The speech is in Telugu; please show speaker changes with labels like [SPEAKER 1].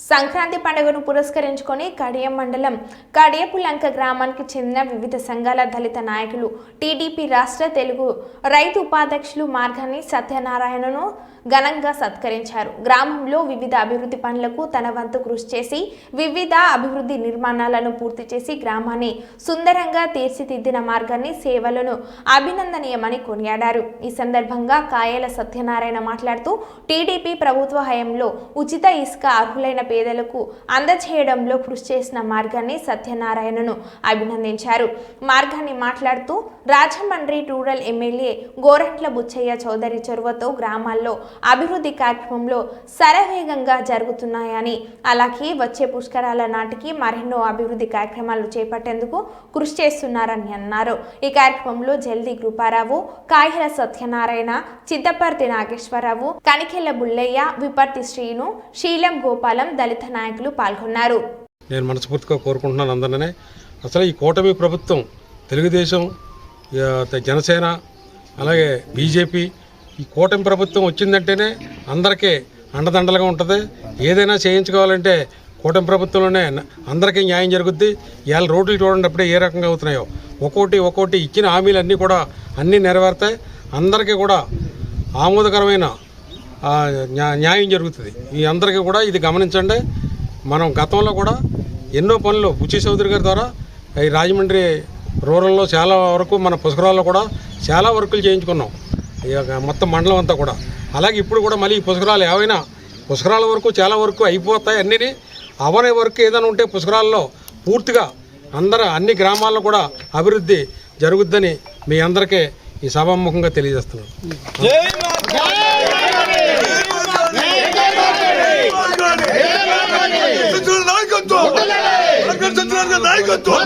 [SPEAKER 1] సంక్రాంతి పండుగను పురస్కరించుకొని కడియం మండలం కడియపులంక గ్రామానికి చెందిన వివిధ సంఘాల దళిత నాయకులు టీడీపీ రాష్ట్ర తెలుగు రైతు ఉపాధ్యక్షులు మార్గాన్ని సత్యనారాయణను ఘనంగా సత్కరించారు. గ్రామంలో వివిధ అభివృద్ధి పనులకు తన వంతు కృషి చేసి వివిధ అభివృద్ధి నిర్మాణాలను పూర్తి చేసి గ్రామాన్ని సుందరంగా తీర్చిదిద్దిన మార్గాన్ని సేవలను అభినందనీయమని కొనియాడారు. ఈ సందర్భంగా కాయల సత్యనారాయణ మాట్లాడుతూ టీడీపీ ప్రభుత్వ హయంలో ఉచిత ఇసుక అర్హులైన పేదలకు అందచేయడంలో కృషి చేసిన మార్గాన్ని సత్యనారాయణను అభినందించారు. మార్గాన్ని మాట్లాడుతూ రాజమండ్రి రూరల్ ఎమ్మెల్యే గోరంట్ల బుచ్చయ్య చౌదరి చొరవతో గ్రామాల్లో అభివృద్ధి కార్యక్రమంలో శరవేగంగా జరుగుతున్నాయని అలాగే వచ్చే పుష్కరాల నాటికి మరెన్నో అభివృద్ధి కార్యక్రమాలు చేపట్టేందుకు కృషి చేస్తున్నారని అన్నారు. ఈ కార్యక్రమంలో జల్ది కృపారావు కాహిర సత్యనారాయణ చిత్తపర్తి నాగేశ్వరరావు కనికెళ్ళ బుల్లయ్య విపర్తి శ్రీను శీలం గోపాలం దళిత నాయకులు పాల్గొన్నారు.
[SPEAKER 2] నేను మనస్ఫూర్తిగా కోరుకుంటున్నాను అందరినీ. అసలు ఈ కూటమి ప్రభుత్వం తెలుగుదేశం జనసేన అలాగే బీజేపీ ఈ కూటమి ప్రభుత్వం వచ్చిందంటేనే అందరికీ అండదండలుగా ఉంటుంది. ఏదైనా చేయించుకోవాలంటే కూటమి ప్రభుత్వంలోనే అందరికీ న్యాయం జరుగుద్ది. ఇవాళ రోడ్లు చూడండి అప్పుడే ఏ రకంగా అవుతున్నాయో. ఒక్కోటి ఒక్కోటి ఇచ్చిన హామీలన్నీ కూడా అన్నీ నెరవేరుతాయి. అందరికీ కూడా ఆమోదకరమైన న్యాయం జరుగుతుంది. ఈ అందరికీ కూడా ఇది గమనించండి. మనం గతంలో కూడా ఎన్నో పనులు బుచ్చి చౌదరి గారి ద్వారా ఈ రాజమండ్రి రూరల్లో చాలా వరకు మన పుష్కరాల్లో కూడా చాలా వర్కులు చేయించుకున్నాం. మొత్తం మండలం అంతా కూడా. అలాగే ఇప్పుడు కూడా మళ్ళీ ఈ పుష్కరాలు ఏవైనా పుష్కరాల వరకు చాలా వరకు అయిపోతాయి అన్నీ అవనే వరకు ఏదైనా ఉంటే పుష్కరాల్లో పూర్తిగా అందరూ అన్ని గ్రామాల్లో కూడా అభివృద్ధి జరుగుద్దని మీ అందరికీ ఈ సభాముఖంగా తెలియజేస్తున్నాను.
[SPEAKER 3] నాయకత్వం